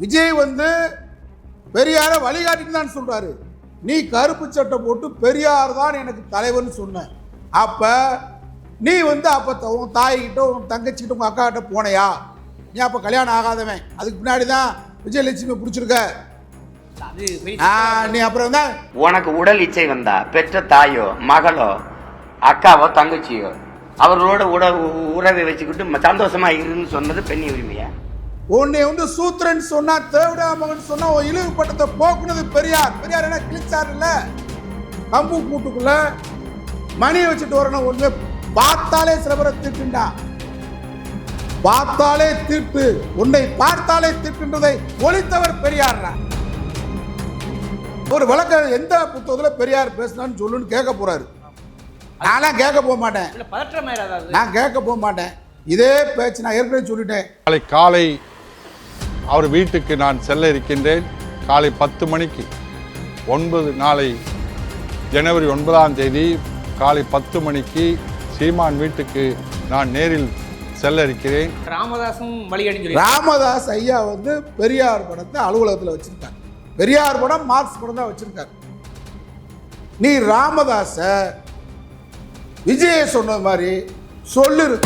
விஜய் வந்து பெரியாரை வழிகாட்டின்னு தான் சொல்றாரு. நீ கருப்பு சட்டை போட்டு பெரியார் தான் எனக்கு தலைவர்னு சொன்ன. அப்ப நீ வந்து அப்ப உன் தாய்கிட்ட உன் தங்கச்சிக்கிட்ட உங்க அக்கா கிட்ட போனையா? நீ அப்ப கல்யாணம் ஆகாதவன். அதுக்கு பின்னாடி தான் விஜயலட்சுமி பிடிச்சிருக்க. அது பெரிய ஆ, நீ அப்புறம் தான் உனக்கு உடல் இச்சை வந்தா பெற்ற தாயோ மகளோ அக்காவோ தங்கச்சியோ அவர்களோட உட உறவை வச்சுக்கிட்டு ம- சந்தோஷமா இருன்னு சொன்னது பெண்ணி உரிமையா? உன்னை வந்து சூத்திரன் சொன்னா தேவடா மகன் சொன்னா இழிவுபட்டத்தை போக்குனது பெரியார். பெரியார் என்ன கிழிச்சார் இல்ல? கம்பு கூட்டுக்குள்ள மணியை வச்சுட்டு வரணும். ஒண்ணு பார்த்தாலே சில பேரை திட்டுண்டா பார்த்தாலே திட்டு உன்னை பார்த்தாலே திட்டுன்றதை ஒழித்தவர் பெரியார் ஒரு விளக்க எந்த புத்தகத்துல பெரியார் பேசினான்னு சொல்லுன்னு கேட்க போறாரு. நான்லாம் கேட்க போக மாட்டேன். நான் கேட்க போக மாட்டேன். இதே பேச்சு நான் ஏற்கனவே சொல்லிட்டேன். நாளை காலை அவர் வீட்டுக்கு நான் செல்ல இருக்கின்றேன். காலை பத்து மணிக்கு. ஒன்பது நாளை ஜனவரி ஒன்பதாம் தேதி காலை பத்து மணிக்கு சீமான் வீட்டுக்கு நான் நேரில் செல்ல இருக்கிறேன். ராமதாசும் வழிகாட்டி சொல்லி ராமதாஸ் ஐயா வந்து பெரியார் படத்தை அலுவலகத்தில் வச்சிருக்கார். பெரியார் படம் மார்க்ஸ் படம் தான் வச்சிருக்காரு. நீ ராமதாஸ விஜய சொன்னது மாதிரி சொல்லிரு.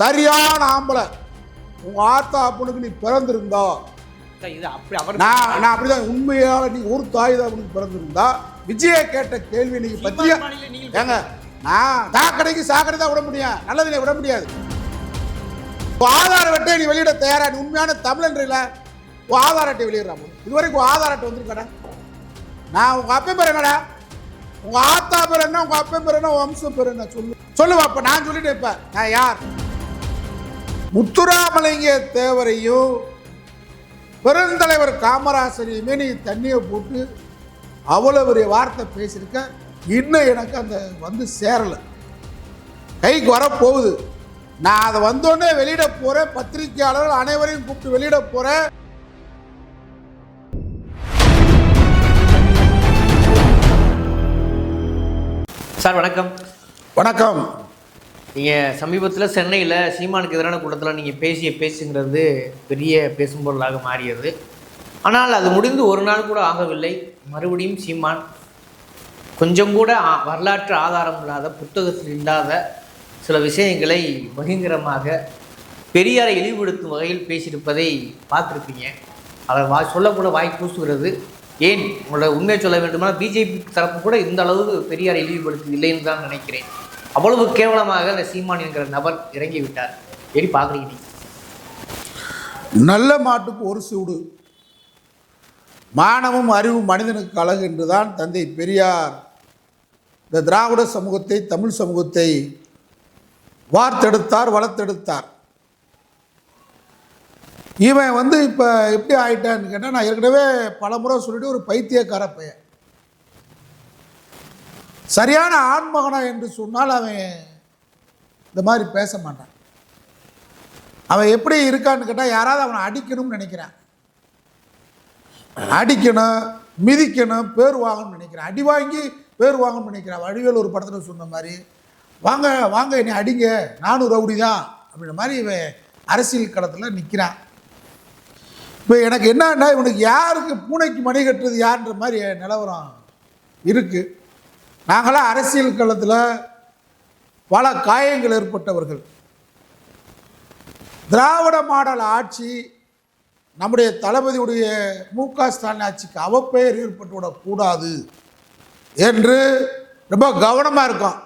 சரியான ஆம்பளை. உங்க ஆத்தா அப்பனுக்கு நீ பிறந்திருந்தா. நான் நான் அப்படிதான் உண்மையால நீ ஒரு தாய் தான் அவனுக்கு பிறந்திருந்தா. விஜய கேட்ட கேள்வி நீங்க பத்தியா ஏங்க நான் சாக்கடைக்கு சாக்கடை தான் விட முடியும். நல்லது நீ விட முடியாது. ஆதார அட்டை நீ வெளியிட தயாரா? நீ உண்மையான தமிழன்றில உன் ஆதார அட்டை வெளியிடுறாம இது வரைக்கும் உன் ஆதார அட்டை வந்திருக்கடா நான் உங்க அப்பன் பேர் என்னடா? உங்க ஆத்தா பேர் என்ன? உங்க அப்பன் பேர் என்ன? வம்சம் பேர் என்ன? சொல்லு. சொல்லுவா அப்ப நான் சொல்லிட்டு இப்ப. நான் யார்? முத்துராமலிங்க தேவரையும் பெருந்தலைவர் காமராசரையுமே நீ தண்ணியை போட்டு அவ்வளோ பெரிய வார்த்தை பேசியிருக்க. இன்னும் எனக்கு அந்த வந்து சேரலை. கைக்கு வரப்போகுது நான் அதை வந்தோடனே வெளியிட போகிறேன் பத்திரிகையாளர்கள் அனைவரையும் கூப்பிட்டு வெளியிட போகிறேன் சார் வணக்கம். வணக்கம். நீங்கள் சமீபத்தில் சென்னையில் சீமானுக்கு எதிரான கூட்டத்தில் நீங்கள் பேசிய பேசுங்கிறது பெரிய பேசும் பொருளாக மாறியது. ஆனால் அது முடிந்து ஒரு நாள் கூட ஆகவில்லை. மறுபடியும் சீமான் கொஞ்சம் கூட வரலாற்று ஆதாரம் இல்லாத புத்தகத்தில் இல்லாத சில விஷயங்களை பகிங்கரமாக பெரியாரை இழிவுபடுத்தும் வகையில் பேசியிருப்பதை பார்த்துருப்பீங்க. அதை வா சொல்லக்கூட வாய் கூசுகிறது ஏன்? உங்களோட உண்மையை சொல்ல வேண்டுமானால் பிஜேபி தரப்பு கூட இந்த அளவு பெரியாரை இழிவுபடுத்தி இல்லைன்னு தான் நினைக்கிறேன். அவ்வளவு கேவலமாக அந்த சீமான் என்கிற நபர் இறங்கி விட்டார் எப்படி பார்க்குறீங்க. நல்ல மாட்டுக்கு ஒரு சூடு. மானமும் அறிவும் மனிதனுக்கு அழகு என்றுதான் தந்தை பெரியார். இந்த திராவிட சமூகத்தை தமிழ் சமூகத்தை வார்த்தெடுத்தார் வளர்த்தெடுத்தார். இவன் வந்து இப்போ எப்படி ஆயிட்டான்னு கேட்டால் நான் ஏற்கனவே பல முறை சொல்லிட்டு ஒரு பைத்தியக்கார பையன். சரியான ஆண்மகனா என்று சொன்னால் அவன் இந்த மாதிரி பேச மாட்டான். அவன் எப்படி இருக்கான்னு கேட்டால் யாராவது அவனை அடிக்கணும்னு நினைக்கிறான். அடிக்கணும் மிதிக்கணும் பேர் வாங்கணும்னு நினைக்கிறான். அடி வாங்கி பேர் வாங்கணும்னு நினைக்கிறான். வடிவேல் ஒரு படத்தில் சொன்ன மாதிரி வாங்க வாங்க என்னை அடிங்க. நானும் ரவுடி தான். அப்படின்ற மாதிரி இவன் அரசியல் களத்தில் நிற்கிறான் இப்போ எனக்கு என்னன்னா இவனுக்கு யாருக்கு பூனைக்கு மணி கட்டுறது யார்ன்ற மாதிரி நிலவரம் இருக்குது நாங்களாம் அரசியல் களத்தில் பல காயங்கள் ஏற்பட்டவர்கள். திராவிட மாடல் ஆட்சி நம்முடைய தளபதியுடைய மு க ஸ்டாலின் ஆட்சிக்கு அவப்பெயர் ஏற்பட்டுவிடக்கூடாது என்று ரொம்ப கவனமாக இருக்கும்.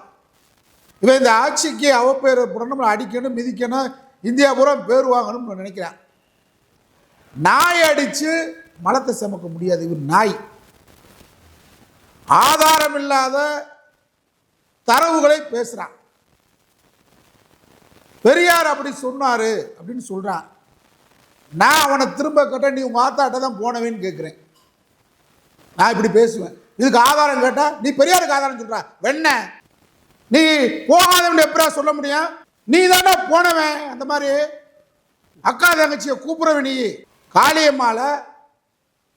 இவன் இந்த ஆட்சிக்கு அவப்பெயர் ஏற்படணும் நம்மளை அடிக்கணும் மிதிக்கணும் இந்தியா பூரா பேர் வாங்கணும்னு நினைக்கிறேன். நாய் அடித்து மலத்தை சமக்க முடியாது இவர் நாய். ஆதாரம் இல்லாத தரவுகளை பேசுகிறான் பெரியார் அப்படி சொன்னார் அப்படின்னு சொல்றான். நான் அவனை திரும்ப கேட்ட நீ உங்கள் ஆத்தாட்ட தான் போனவேன்னு கேட்குறேன் நான் இப்படி பேசுவேன். இதுக்கு ஆதாரம் கேட்டா நீ பெரியாருக்கு ஆதாரம் சொல்கிற வெண்ண நீ போகாதவன் எப்படா சொல்ல முடியும்? நீ தானே போனவன். அந்த மாதிரி அக்கா தங்கச்சியை கூப்பிடுறவன் நீ. காளியம்மால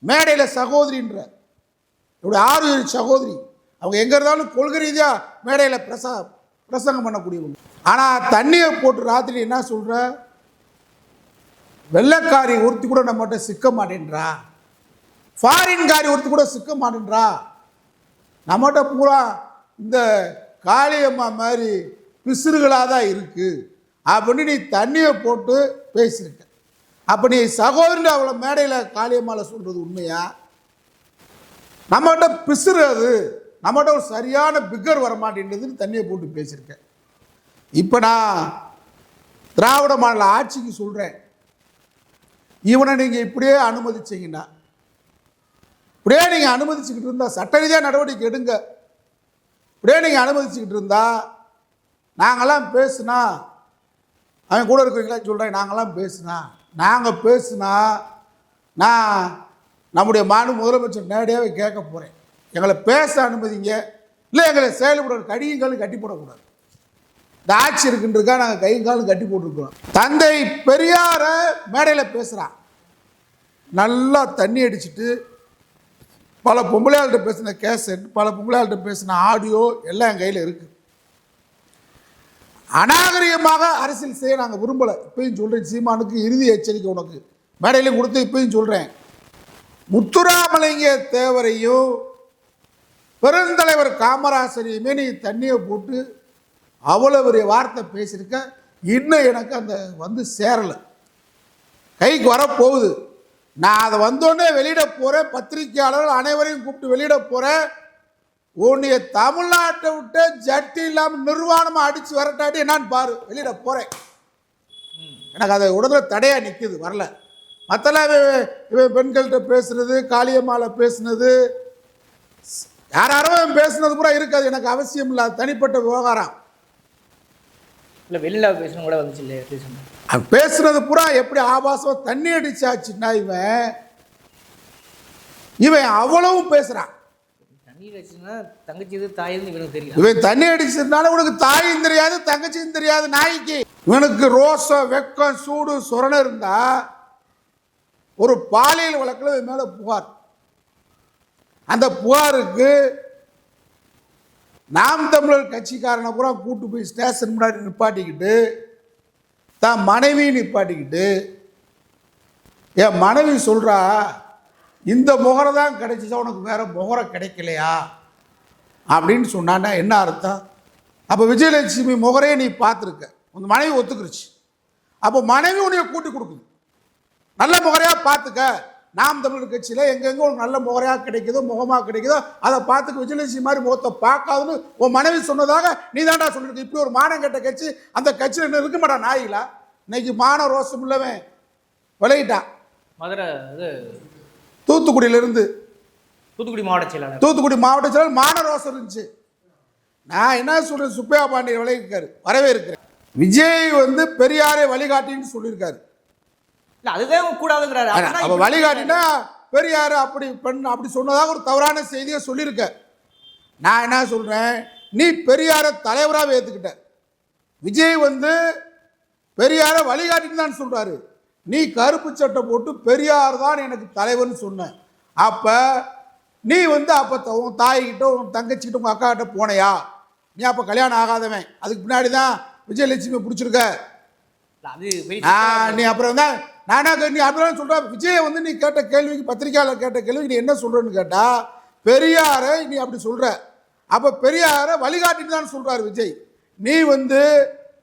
மேடையில் சகோதரின்ற என்னுடைய ஆறு சகோதரி அவங்க எங்கே இருந்தாலும் கொள்கை ரீதியாக மேடையில் பிரச பிரசங்கம் பண்ணக்கூடியவங்க. ஆனால் தண்ணியை போட்டு ராத்திரி என்ன சொல்கிற வெள்ளக்காரி ஒருத்தி கூட நம்மகிட்ட சிக்க மாட்டேன்றா. ஃபாரின்காரி ஒருத்தி கூட சிக்க மாட்டேன்றா. நம்மகிட்ட பூரா இந்த காளியம்மா மாதிரி பிசுறுகளாக தான் இருக்குது அப்படின்னு நீ தண்ணியை போட்டு பேசியிருக்க அப்போ நீ சகோதரன் அவளை மேடையில் காளியம்மாவில் சொல்கிறது உண்மையாக நம்மகிட்ட பிசுறு அது. நம்மகிட்ட ஒரு சரியான பிக்கர் வரமாட்டேன்றதுன்னு தண்ணியை போட்டு பேசியிருக்கேன். இப்போ நான் திராவிட மாநில ஆட்சிக்கு சொல்கிறேன் இவனை நீங்கள் இப்படியே அனுமதிச்சிங்கன்னா இப்படியே நீங்கள் அனுமதிச்சுக்கிட்டு இருந்தால் சட்ட ரீதியாக நடவடிக்கை எடுங்க. இப்படியே நீங்கள் அனுமதிச்சுக்கிட்டு இருந்தால் நாங்களாம் பேசுனா அவன் கூட இருக்கிறீங்களா சொல்கிறேன் நாங்களாம் பேசுனா நாங்கள் பேசுனா நான் நம்முடைய மாநில முதலமைச்சர் நேரடியாகவே கேட்க போகிறேன் எங்களை பேச அனுமதிங்க. இல்லை எங்களை செயல்பட கடியும் காலும் கட்டி போடக்கூடாது. இந்த ஆட்சி இருக்குன்றிருக்கா நாங்கள் கையும் காலும் கட்டி போட்டிருக்கிறோம். தந்தை பெரியாரை மேடையில் பேசுகிறான் நல்லா தண்ணி அடிச்சுட்டு பல பொம்பளையாள்கிட்ட பேசின கேசட் பல பொம்பளையாள்கிட்ட பேசின ஆடியோ எல்லாம் என் கையில் இருக்குது அநாகரிகமாக அரசியல் செய்ய நாங்கள் விரும்பலை. இப்பயும் சொல்கிறேன் சீமானுக்கு இறுதி எச்சரிக்கை உனக்கு. மேடையிலையும் கொடுத்து இப்பயும் சொல்கிறேன் முத்துராமலிங்க தேவரையும் பெருந்தலைவர் காமராசரையுமே நீ தண்ணியை போட்டு அவ்வளோ பெரிய வார்த்தை பேசியிருக்க. இன்னும் எனக்கு அந்த வந்து சேரலை. கைக்கு வரப்போகுது நான் அதை வந்தோடனே வெளியிட போகிறேன் பத்திரிகையாளர்கள் அனைவரையும் கூப்பிட்டு வெளியிட போகிறேன் உன்னைய தமிழ்நாட்டை விட்டு ஜட்டி இல்லாமல் நிர்வாணமாக அடித்து வரட்டாட்டி என்னான்னு பாரு. வெளியிட போகிறேன் எனக்கு அதை உடனே தடையாக நிற்குது வரல. மற்றெல்லாம் பெண்கள்கிட்ட பேசுனது காளியம்மாவில் பேசுனது. யார் யாரோ இவன் பேசுனது பூரா இருக்காது எனக்கு அவசியம் இல்லை. தனிப்பட்ட விவகாரம். இல்லை வெளியில் பேசணும் கூட வந்துச்சு இல்லையா பேசுனது பூரா எப்படி ஆபாசம் தண்ணி அடிச்சாச்சுன்னா இவன் இவன் அவ்வளவும் பேசுறான். இவன் தண்ணி அடிச்சதுனால உனக்கு தாயும் தெரியாது தங்கச்சியும் தெரியாது நாய்க்கு. இவனுக்கு ரோசம் வெக்கம் சூடு சொரணை இருந்தா ஒரு பாலியல் வழக்கில் இது மேலே புகார். அந்த புகாருக்கு நாம் தமிழர் கட்சிக்காரனை பூரா கூட்டு போய் ஸ்டேஷன் முன்னாடி நிப்பாட்டிக்கிட்டு தான் மனைவி நிப்பாட்டிக்கிட்டு என் மனைவி சொல்கிறா இந்த முகரை தான் கிடைச்சிச்சா உனக்கு வேறு முகரை கிடைக்கலையா? அப்படின்னு சொன்னான்னா என்ன அர்த்தம்? அப்போ விஜயலட்சுமி முகரையே நீ பார்த்துருக்க. உங்கள் மனைவி ஒத்துக்கிருச்சு. அப்போ மனைவி உன்னைய கூட்டி கொடுக்குது. நல்ல முகரையாக பார்த்துக்க. நாம் தமிழர் கட்சியில் எங்கெங்கே உனக்கு நல்ல முகரையாக கிடைக்குதோ முகமாக கிடைக்குதோ அதை பார்த்துக்க விஜயலட்சுமி மாதிரி முகத்தை பார்க்காதுன்னு உன் மனைவி சொன்னதாக நீ தாண்டா சொல்லியிருக்க இப்படி ஒரு மானம் கெட்ட கட்சி அந்த கட்சியில் இன்னும் இருக்க மாட்டா நாயிலா? இன்னைக்கு மான ரோசம் இல்லவன் விளையிட்டான் மதுரை இது தூத்துக்குடியிலிருந்து தூத்துக்குடி மாவட்ட செயலாளர். தூத்துக்குடி மாவட்ட செயலர் மானரோசம் இருந்துச்சு. நான் என்ன சொல்றேன் சுப்பையா பாண்டியன் விளைவிக்காரு வரவே இருக்கிறேன் விஜய் வந்து பெரியாரை வழிகாட்டின்னு சொல்லியிருக்காரு. இல்லை அதுதான் கூடாதுங்கிறாரு. அப்போ வழிகாட்டினா பெரியார் அப்படி பெண் அப்படி சொன்னதாக ஒரு தவறான செய்தியை சொல்லியிருக்க. நான் என்ன சொல்கிறேன் நீ பெரியாரை தலைவராக ஏற்றுக்கிட்ட விஜய் வந்து பெரியாரை வழிகாட்டின்னு தான் சொல்கிறாரு நீ கருப்பு சட்டை போட்டு பெரியார் தான் எனக்கு தலைவர்னு சொன்ன. அப்போ நீ வந்து அப்போ உன் தாய்கிட்ட உன் தங்கச்சிக்கிட்ட உங்கள் அக்காக்கிட்ட போனையா? நீ அப்போ கல்யாணம் ஆகாதவன். அதுக்கு பின்னாடி தான் விஜயலட்சுமி பிடிச்சிருக்க. நீ அப்புறம் தான் நானா நீ அப்படிதான் சொல்ற. விஜயை வந்து நீ கேட்ட கேள்விக்கு பத்திரிக்கையாளர் கேட்ட கேள்விக்கு நீ என்ன சொல்றன்னு கேட்டா பெரியாரை நீ அப்படி சொல்ற. அப்ப பெரியாரை வழிகாட்டிட்டு தான் சொல்றாரு விஜய். நீ வந்து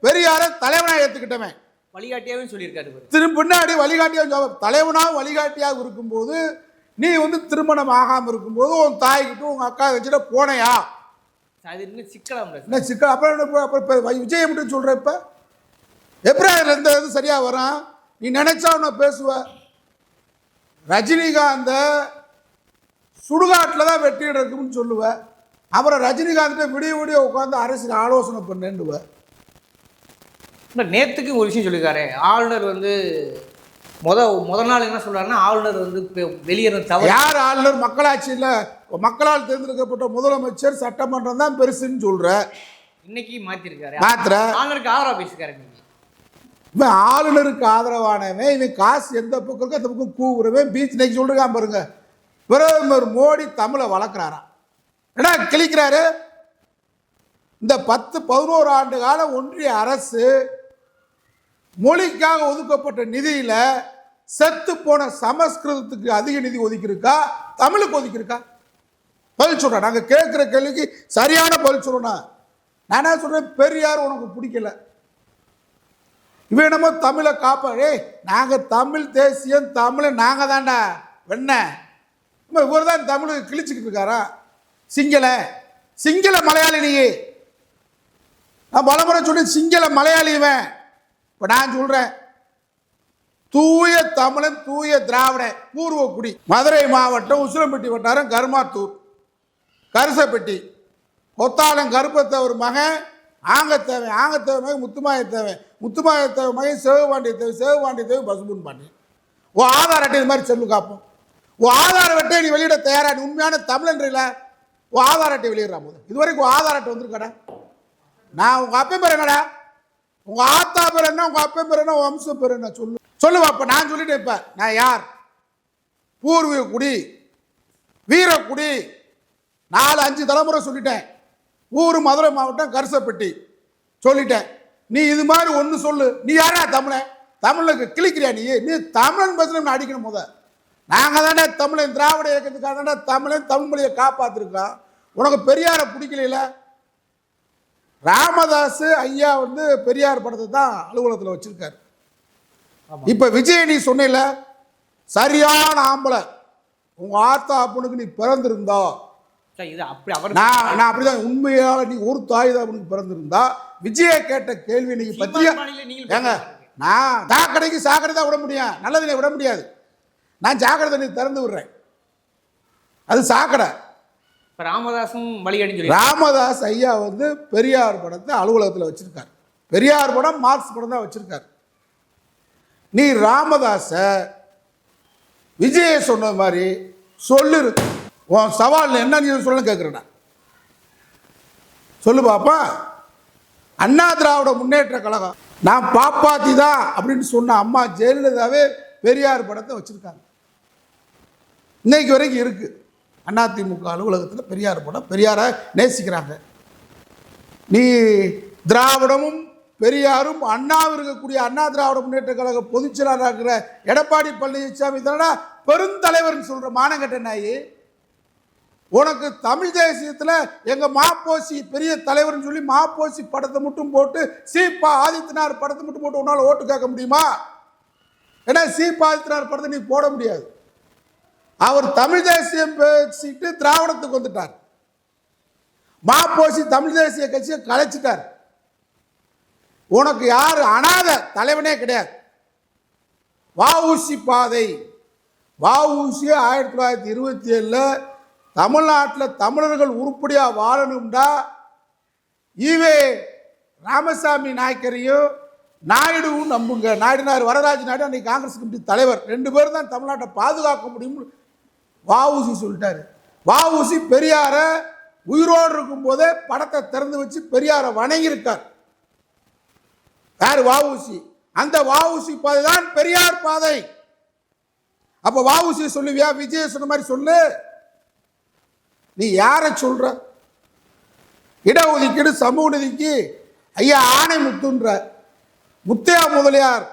பெரியாரை தலைவனா ஏத்துக்கிட்டவன். வழிகாட்டியாவே சொல்லியிருக்காரு. திரும்ப பின்னாடி வழிகாட்டியாக தலைவனாக வழிகாட்டியாக இருக்கும்போது நீ வந்து திருமணம் ஆகாமல் இருக்கும்போது உன் தாய்கிட்ட உங்க அக்கா வச்சுட்டு போனையா? அது இன்னும் சிக்கலாம் என்ன சிக்கல் அப்புறம் அப்புறம் விஜய் மட்டும் சொல்ற இப்ப? எப்படி அதுல எந்த இது சரியா வரும்? நீ நினைச்சா உன்னை பேசுவ. ரஜினிகாந்த சுடுகாட்டில் தான் வெற்றி இருக்கும்னு சொல்லுவ. அப்புறம் ரஜினிகாந்த் விடிய விடிய உட்காந்து அரசியல் ஆலோசனை பண்ணுவ இல்லை நேத்துக்கு ஒரு விஷயம் சொல்லியிருக்காரு. ஆளுநர் வந்து முத முத நாள் என்ன சொல்றாருன்னா ஆளுநர் வந்து வெளியேற தவறு. யார் ஆளுநர்? மக்களாட்சியில் மக்களால் தேர்ந்தெடுக்கப்பட்ட முதலமைச்சர் சட்டமன்றம் தான் பெருசுன்னு சொல்ற. இன்னைக்கு மாத்திருக்காரு. மாத்திர ஆளுநருக்கு ஆதரவா பேசியிருக்காரு இவன் ஆளுநருக்கு ஆதரவானவன் இவன் காசு எந்த பக்கம் இருக்கோ அந்த பக்கம் கூவுறவன் பீச் இன்னைக்கு சொல்றான் பாருங்க. பிரதமர் மோடி தமிழை வளர்க்குறாரா என்ன கிழிக்கிறாரு? இந்த பத்து பதினோரு ஆண்டு கால ஒன்றிய அரசு மொழிக்காக ஒதுக்கப்பட்ட நிதியில் செத்து போன சமஸ்கிருதத்துக்கு அதிக நிதி ஒதுக்கியிருக்கா? தமிழுக்கு ஒதுக்கியிருக்கா? பதில் சொல்கிறேன் நாங்கள் கேட்குற கேள்விக்கு சரியான பதில் சொல்லணும். நான் என்ன சொல்கிறேன் பெரியார் உனக்கு பிடிக்கல. இவன் என்னமோ தமிழை காப்பா ஏய் நாங்கள் தமிழ் தேசியம் தமிழை நாங்கள் தாண்டா. வெண்ண. இவர் தான் தமிழ் கிழிச்சுக்கிட்டு இருக்காரா? சிங்கள. சிங்கள மலையாளி நீ நான் பலமுறை சொல்லி சிங்கள மலையாளி இவன். இப்போ நான் சொல்கிறேன் தூய தமிழன் தூய திராவிடன் பூர்வக்குடி. மதுரை மாவட்டம் உசிலம்பட்டி வட்டாரம் கருமாத்தூர். கருசப்பட்டி. கொத்தாளம் கருப்பத்தவர் மகன் ஆங்கத்தேவன் ஆங்கத்தேவன் மகன் முத்துமாய தேவை மகன் சிவபாண்டிய தேவை சிவபாண்டிய தேவை பசுபூன் பாண்டி ஓ ஆதார் அட்டை இது மாதிரி செல்லு காப்போம். உன் ஆதார் அட்டை நீ வெளியிட தயாரா? நீ உண்மையான தமிழன்றில ஓ ஆதார் அட்டை வெளியிடுறா போது இது வரைக்கும் உன் ஆதார் அட்டை வந்திருக்காடா? நான் உங்கள் அப்பன் பேர் என்னடா? உங்கள் ஆத்தா பேர் என்ன? உங்கள் அப்பன் பேர் என்ன? உன் வம்சம் பேர் என்ன? சொல்லு. சொல்லு அப்ப நான் சொல்லிட்டேன் இப்ப நான் யார்? பூர்வீக குடி வீரக்குடி. நாலு அஞ்சு தலைமுறை சொல்லிட்டேன். ஊர் மதுரை மாவட்டம் கரிசப்பட்டி. சொல்லிட்டேன். நீ இது மாதிரி ஒன்று சொல்லு. நீ யாரா தமிழன்? தமிழுக்கு கிழிக்கிறியா நீ? நீ தமிழன் பேசணும் அடிக்கணும் முத. நாங்கள் தானே தமிழன் திராவிட இயக்கத்துக்காக தானே தமிழன் தமிழ் மொழியை காப்பாற்றிருக்கோம் உனக்கு பெரியாரை பிடிக்கல ராமதாஸ் ஐயா வந்து பெரியார் படத்தை தான் அலுவலகத்தில் வச்சிருக்காரு. இப்போ விஜய் நீ சொன்னில சரியான ஆம்பளை. உங்கள் ஆத்தா அப்பனுக்கு நீ பிறந்திருந்தா சார் இது அப்படி அவர் நான் நான் அப்படிதான் உண்மையால நீ ஒரு தாய் தான் அவனுக்கு பிறந்திருந்தா விஜய கேட்ட கேள்வி பாணியில நீங்கள் ஏங்க நான் சாக்கடைக்கு சாக்கடை தான் விட முடியும். நல்லதினை விட முடியாது. நான் சாக்கடை தண்ணி திறந்து விடுறேன். அது சாக்கடை ராமதாசும் ராமதாஸ் ஐயா வந்து பெரியார் படத்தை அலுவலகத்தில் வச்சிருக்கார். பெரியார் படம் மார்க்ஸ் படம் தான் வச்சிருக்கார். நீ ராமதாஸ விஜய சொன்ன மாதிரி சொல்லு உன் சவால் என்ன நீ சொல்ல கேட்குறேன் நான். சொல்லு பாப்பா. அண்ணா திராவிட முன்னேற்ற கழகம். நான் பாப்பாத்தி தான் அப்படின்னு சொன்ன அம்மா ஜெயலலிதாவே பெரியார் படத்தை வச்சுருக்காங்க. இன்னைக்கு வரைக்கும் இருக்குது அதிமுக அலுவலகத்தில் பெரியார் படம் பெரியாரை நேசிக்கிறாங்க. நீ திராவிடமும் பெரியாரும் அண்ணாவும் இருக்கக்கூடிய அண்ணா திராவிட முன்னேற்ற கழக பொதுச்செயலாளராக இருக்கிற எடப்பாடி பழனிசாமி தானடா பெருந்தலைவர்னு சொல்கிற மானங்கட்ட நாயி உனக்கு தமிழ் தேசியத்தில் எங்கள் மாப்போசி பெரிய தலைவர்னு சொல்லி மாப்போசி படத்தை மட்டும் போட்டு சீப்பா ஆதித்யநாத் படத்தை மட்டும் போட்டு உன்னால ஓட்டு கேட்க முடியுமா? ஏன்னா சீப்பா ஆதித்யநாத் படத்தை நீ போட முடியாது. அவர் தமிழ் தேசியம் பேசிட்டு திராவிடத்துக்கு வந்துட்டார். மாப்போசி தமிழ் தேசிய கட்சியை கலைச்சிட்டார். உனக்கு யார் அனாத தலைவனே கிடையாது. வஉசி பாதை. வஉசி ஆயிரத்தி தொள்ளாயிரத்தி இருபத்தி ஏழில் தமிழ்நாட்டில் தமிழர்கள் உருப்படியாக வாழணும்டா. ஈவே ராமசாமி நாயக்கரையும் நாயுடுவும் நம்புங்க. நாயுடுனார் வரராஜ் நாயுடு அன்னைக்கு காங்கிரஸ் கமிட்டி தலைவர். ரெண்டு பேரும் தான் தமிழ்நாட்டை பாதுகாக்க முடியும்னு வாவூசி சொல்லிட்டாரு. வாவூசி பெரியாரை உயிரோடு இருக்கும்போதே படத்தை திறந்து வச்சு பெரியாரை வணங்கியிருக்கார். யார் வாவூசி அந்த வாவூசி பாதை தான் பெரியார் பாதை. அப்போ வாவூசி சொல்லுவியா? விஜய் சொன்ன மாதிரி சொல்லு. நீ யாரை சொல்ற? இடஒதுக்கீடு சமூக நீதிக்கு ஐயா ஆணைமுத்துன்ற முத்தையா முதலியார்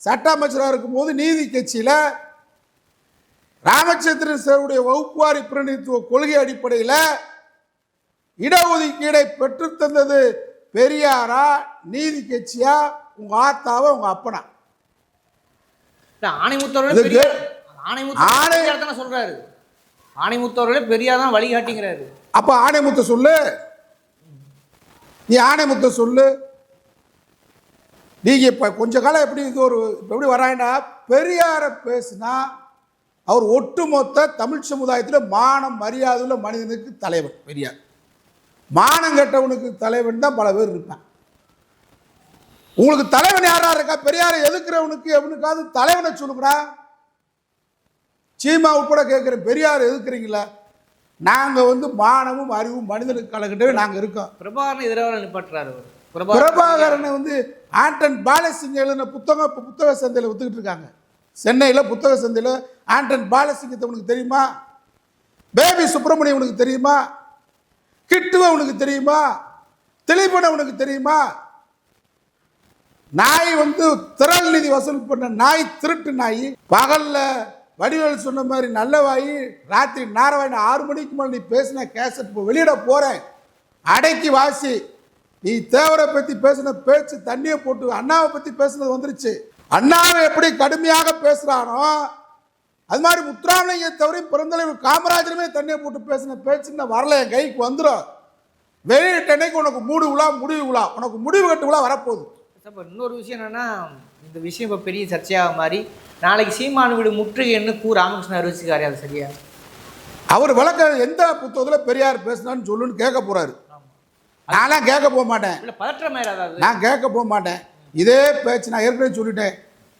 சட்ட அமைச்சராக இருக்கும்போது நீதி கட்சியில் ராமச்சந்திரன் சாருடைய வகுப்புவாரி பிரதிநிதித்துவ கொள்கை அடிப்படையில் இடஒதுக்கீடை பெற்றுத்தந்தது பெரியாரா நீதி கட்சியா உங்க ஆத்தாவா உங்க அப்பனா? இல்ல, ஆணைமுத்தவர்களே இதுக்கு- பெரியார் ஆணைமுத்தவர்களே பெரியார் தான் வழிகாட்டிங்கிறாரு அப்போ ஆணைமுத்த சொல்லு. நீ ஆணைமுத்த சொல்லு. நீங்க இப்போ கொஞ்ச காலம் எப்படி இது ஒரு எப்படி வராங்கன்னா பெரியாரை பேசுனா அவர் ஒட்டுமொத்த தமிழ் சமுதாயத்தில் மானம் மரியாதை உள்ள மனிதனுக்கு தலைவர் பெரியார். மானம் கெட்டவனுக்கு தலைவன் தான் பல பேர் இருப்பான் உங்களுக்கு தலைவன் யாரா இருக்கா? பெரியாரை எதுக்குறவனுக்கு எவனுக்காவது தலைவனை சொல்லுங்கடா. சீமா உட்பட கேட்குறேன் பெரியார் எதுக்குறீங்களா நாங்கள் வந்து மானமும் அறிவும் மனிதனுக்கு கலக்கிட்டவே நாங்கள் இருக்கோம். பிரபாகரன் எதிராக நிப்பாட்டுறாரு பிரபாகரனை வந்து ஆண்டன் பாலசிங் எழுதின புத்தகம் இப்போ புத்தக சந்தையில் வித்துக்கிட்டு இருக்காங்க. சென்னையில் புத்தக சந்தையில் ஆண்டன் பாலசிங்கத்தை உனக்கு தெரியுமா? பேபி சுப்பிரமணியம் உனக்கு தெரியுமா? கிட்டுவ உனக்கு தெரியுமா? திலீபன் உனக்கு தெரியுமா? நாய் வந்து திரள் நிதி வசூல் பண்ண நாய் திருட்டு நாய் பகல்ல வடிவேல் சொன்ன மாதிரி நல்ல வாய் ராத்திரி நாரவாய் ஆறு மணிக்கு மேலே நீ பேசின கேசட் இப்போ வெளியிட போகிறேன் அடைக்கி வாசி. நீ தேவரை பற்றி பேசின பேச்சு தண்ணியை போட்டு அண்ணாவை பற்றி பேசுனது வந்துருச்சு. அண்ணாவை எப்படி கடுமையாக பேசுகிறானோ அது மாதிரி முத்துராமலிங்க தவிர பிறந்தலைவர் காமராஜருமே தண்ணியை போட்டு பேசின பேச்சு இன்னும் வரல என் கைக்கு வந்துடும் வெளியிட்ட அன்னைக்கு உனக்கு மூடு உலா முடிவு உலா. உனக்கு முடிவு கட்டு உலா வரப்போகுது. இன்னொரு விஷயம் என்னென்னா இந்த விஷயம் இப்போ பெரிய சர்ச்சையாக மாறி நாளைக்கு சீமான் வீடு முற்றுகைன்னு கு ராமகிருஷ்ணன் அறிவிச்சுக்காரு அது சரியா? அவர் விளக்க எந்த புத்தகத்தில் பெரியார் பேசினான்னு சொல்லுன்னு கேட்க போறாரு. நான்லாம் கேட்க போக மாட்டேன். இல்லை பதற்றமே நான் கேட்க போக மாட்டேன். இதே பேச்சு நான் ஏற்கனவே சொல்லிட்டேன்.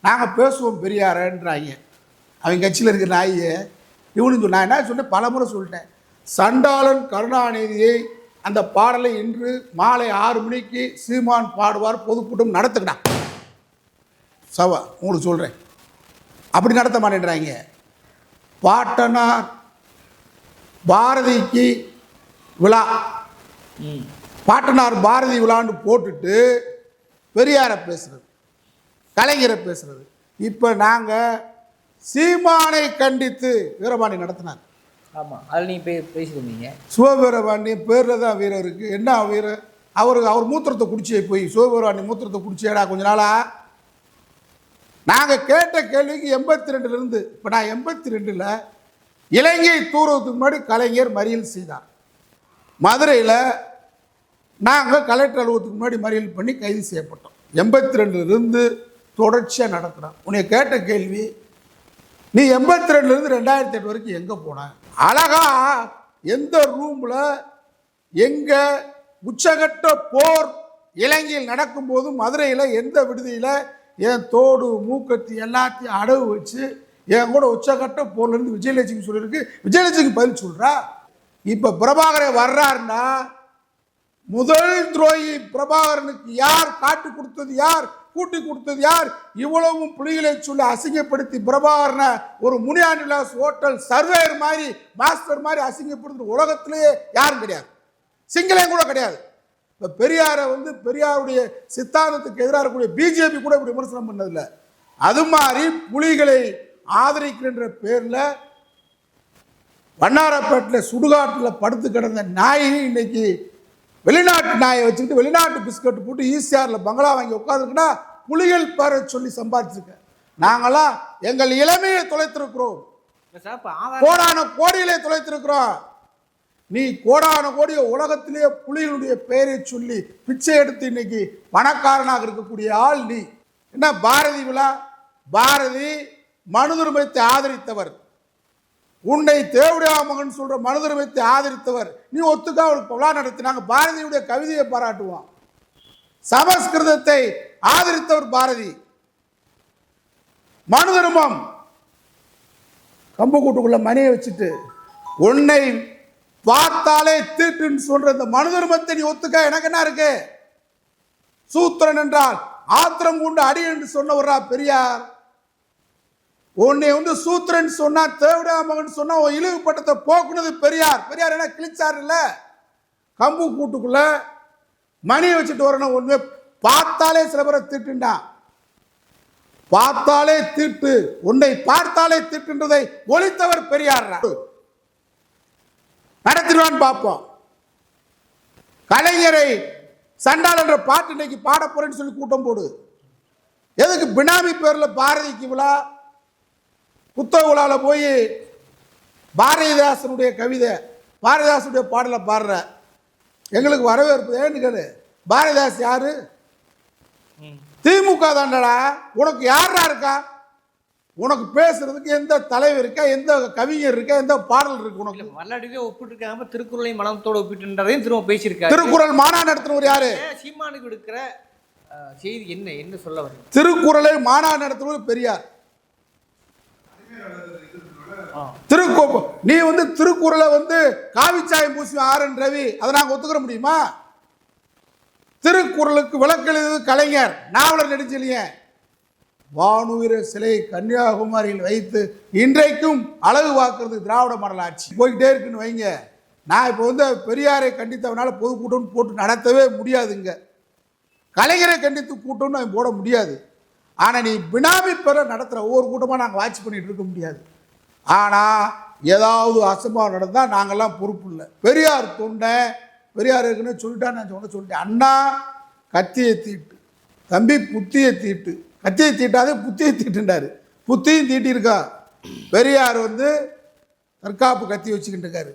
நாங்கள் பேசுவோம் பெரியாரன்றாங்க. அவங்க கட்சியில் இருக்கிற நாயை இவனு சொல் நான் என்ன சொன்னேன்? பலமுறை சொல்லிட்டேன். சண்டாளன் கருணாநிதியை அந்த பாடலை இன்று மாலை ஆறு மணிக்கு சீமான் பாடுவார் பொதுக்கூட்டம் நடத்துக்கிட்டான் சவா உங்களுக்கு சொல்கிறேன் அப்படி நடத்த மாட்டேன்றாங்க. பாட்டனார் பாரதிக்கு விழா. பாட்டனார் பாரதி விழான்னு போட்டுட்டு பெரியாரை பேசுறது கலைஞரை பேசுறது. இப்போ நாங்கள் சீமானை கண்டித்து வீரபாண்டி நடத்தினார். ஆமாம் அதில் நீங்கள் பே பேசியிருந்தீங்க. சிவபீரபாண்டி பேரில் தான் வீரர் இருக்குது என்ன வீரர்? அவருக்கு அவர் மூத்திரத்தை குடிச்சே போய் சிவபீரபாண்டி மூத்திரத்தை குடிச்சேடா கொஞ்ச நாளா? நாங்கள் கேட்ட கேள்விக்கு எண்பத்தி ரெண்டுலேருந்து இப்போ நான் எண்பத்தி ரெண்டில் இலங்கை தூர்வதுக்கு முன்னாடி கலைஞர் மறியல் செய்தார். மதுரையில் நாங்கள் கலெக்டர் அலுவலகத்துக்கு முன்னாடி மறியல் பண்ணி கைது செய்யப்பட்டோம். எண்பத்தி ரெண்டுலேருந்து தொடர்ச்சியாக நடத்துகிறோம் உன்னை கேட்ட கேள்வி நீ எண்பத்தி ரெண்டுலேருந்து ரெண்டாயிரத்தி எட்டு வரைக்கும் எங்கே போன? அழகா எந்த ரூமில் எங்கே உச்சகட்ட போர் இலங்கையில் நடக்கும்போது மதுரையில் எந்த விடுதியில் என் தோடு மூக்கத்தி எல்லாத்தையும் அடவு வச்சு என் கூட உச்சகட்ட போர்லேருந்து விஜயலட்சுமி சொல்லியிருக்கு விஜயலட்சுமி பதில் சொல்கிறா இப்போ பிரபாகரன் வர்றாருன்னா முதல் துரோகி பிரபாகரனுக்கு யார் காட்டு கொடுத்தது யார் கூட்டி கொடுத்தது யார்? இவ்வளவும் புலிகளை சொல்லி அசிங்கப்படுத்தி பிரபாகரனை ஒரு முனியான் விலாஸ் ஹோட்டல் சர்வேயர் மாதிரி மாஸ்டர் மாதிரி அசிங்கப்படுத்தி உலகத்திலேயே யாரும் கிடையாது. சிங்களம் கூட கிடையாது. இப்போ பெரியாரை வந்து பெரியாருடைய சித்தாந்தத்துக்கு எதிராக இருக்கக்கூடிய பிஜேபி கூட இப்படி விமர்சனம் பண்ணதில்லை. அது மாதிரி புலிகளை ஆதரிக்கின்ற பேரில் வண்ணாரப்பேட்டில் சுடுகாட்டில் படுத்து கிடந்த நாய் இன்னைக்கு வெளிநாட்டு நாயை வச்சுக்கிட்டு வெளிநாட்டு பிஸ்கட் போட்டு ஈசிஆரில் பங்களா வாங்கி உட்காந்துருக்குன்னா புலிகள் பேரை சொல்லி சம்பாதிச்சிருக்கேன் நாங்களாம் எங்கள் இளமையை தொலைத்திருக்கிறோம். கோடான கோடியிலே தொலைத்திருக்கிறோம். நீ கோடான கோடிய உலகத்திலேயே புலிகளுடைய பெயரை சொல்லி பிச்சை எடுத்து இன்னைக்கு பணக்காரனாக இருக்கக்கூடிய ஆள் நீ. என்ன பாரதி விழா? பாரதி மனுதுரிமத்தை ஆதரித்தவர். உன்னை தேவடியா மகன் சொல்ற மனுதுரிமத்தை ஆதரித்தவர். நீ ஒத்துக்கா அவருக்கு விழா நடத்தினாங்க பாரதியுடைய கவிதையை பாராட்டுவான் சமஸ்கிருதத்தை ஆதரித்தவர் பாரதி. மனுதர்மம் கம்பு கூட்டுக்குள்ள மணியை வச்சுட்டு உன்னை பார்த்தாலே தீட்டுன்னு சொல்ற இந்த மனு தர்மத்தை நீ ஒத்துக்க? எனக்கு என்ன இருக்கு? சூத்திரன் என்றால் ஆத்திரம் கொண்டு அடி என்று சொன்னவரா பெரியார்? உன்னை வந்து சூத்திரன் சொன்னா தேவடா மகன் சொன்னா உன் இழிவுபட்டத்தை போக்குனது பெரியார். பெரியார் என்ன கிழிச்சார் இல்ல? கம்பு கூட்டுக்குள்ள மணியை வச்சுட்டு வரணும். ஒண்ணு பார்த்தாலே சில பேரை திட்டுண்டான் பார்த்தாலே திட்டு. உன்னை பார்த்தாலே திட்டுன்றதை ஒழித்தவர் பெரியார். நடத்திடுவான்னு பார்ப்போம். கலைஞரை சண்டால் என்ற பாட்டு இன்னைக்கு பாட போறேன்னு சொல்லி கூட்டம் போடு. எதுக்கு பினாமி பேர்ல பாரதிக்கு விழா? புத்தக விழாவில் போய் பாரதிதாசனுடைய கவிதை பாரதிதாசனுடைய பாடலை பாடுற. எங்களுக்கு வரவேற்பு ஏன்னு கேளு. பாரதிதாஸ் யாரு? திமுக தாண்டடா உனக்கு யாரா இருக்கா? உனக்கு பேசுறதுக்கு எந்த தலைவர் இருக்கா எந்த கவிஞர் இருக்கா எந்த பாடல் இருக்கு உனக்கு? வரலாற்றுக்கே ஒப்பிட்டுருக்காம திருக்குறளையும் மனத்தோட ஒப்பிட்டுன்றதையும் திரும்ப பேசியிருக்காரு. திருக்குறள் மாநாடு நடத்துறவர் யாரு? சீமானுக்கு எடுக்கிற செய்தி என்ன என்ன சொல்ல வருது திருக்குறளை மாநாடு நடத்துறவர் பெரியார். திருக்கோ நீ வந்து திருக்குறளை வந்து காவிச்சாயம் பூசி ஆர் என் ரவி அதை நாங்கள் ஒத்துக்கிற முடியுமா? திருக்குறளுக்கு விளக்கெழுது கலைஞர் நாவலர் நெடுஞ்செழியன். வானுயிர சிலை கன்னியாகுமரியில் வைத்து இன்றைக்கும் அழகு பார்க்கறது திராவிட மாடல் ஆட்சி போய்கிட்டே இருக்குன்னு வைங்க. நான் இப்போ வந்து பெரியாரை கண்டித்தவனால பொதுக்கூட்டம்னு போட்டு நடத்தவே முடியாதுங்க. கலைஞரை கண்டித்து கூட்டம்னு அவன் போட முடியாது. ஆனால் நீ பினாமி பெற நடத்துகிற ஒவ்வொரு கூட்டமாக நாங்கள் வாட்ச் பண்ணிட்டு இருக்க முடியாது. ஆனால் ஏதாவது அசம்பாவம் நடந்தால் நாங்கள்லாம் பொறுப்பு இல்லை. பெரியார் தொண்டை பெரியார் இருக்குன்னு சொல்லிட்டா நான் சொன்ன சொல்லிட்டேன். அண்ணா கத்தியை தீட்டு. தம்பி புத்தியை தீட்டு. கத்தியை தீட்டாதே புத்தியை தீட்டுண்டாரு புத்தியும் தீட்டியிருக்கா. பெரியார் வந்து தற்காப்பு கத்தி வச்சுக்கிட்டு இருக்காரு.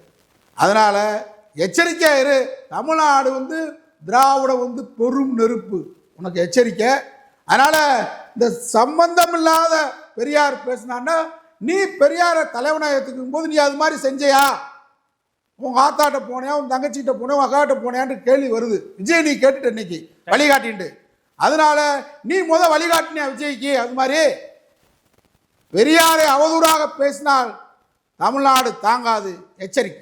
அதனால் எச்சரிக்கையாக இரு. தமிழ்நாடு வந்து திராவிடம் வந்து பெரும் நெருப்பு. உனக்கு எச்சரிக்கை. அதனால் இந்த சம்பந்தம் இல்லாத பெரியார் பேசினான்னா நீ பெரியாரை தலைவனாக ஏற்றுக்கும் போது நீ அது மாதிரி செஞ்சையா? உங்க ஆத்தாட்ட போனியா உன் தங்கச்சிகிட்ட போனியா உன் அக்காட்ட போனியான்னு கேள்வி வருது. விஜய் நீ கேட்டுட்டு இன்னைக்கு. வழிகாட்டின்ட்டு. அதனால நீ முத வழிகாட்டின விஜய்க்கு? அது மாதிரி பெரியாரை அவதூறாக பேசினால் தமிழ்நாடு தாங்காது. எச்சரிக்கை.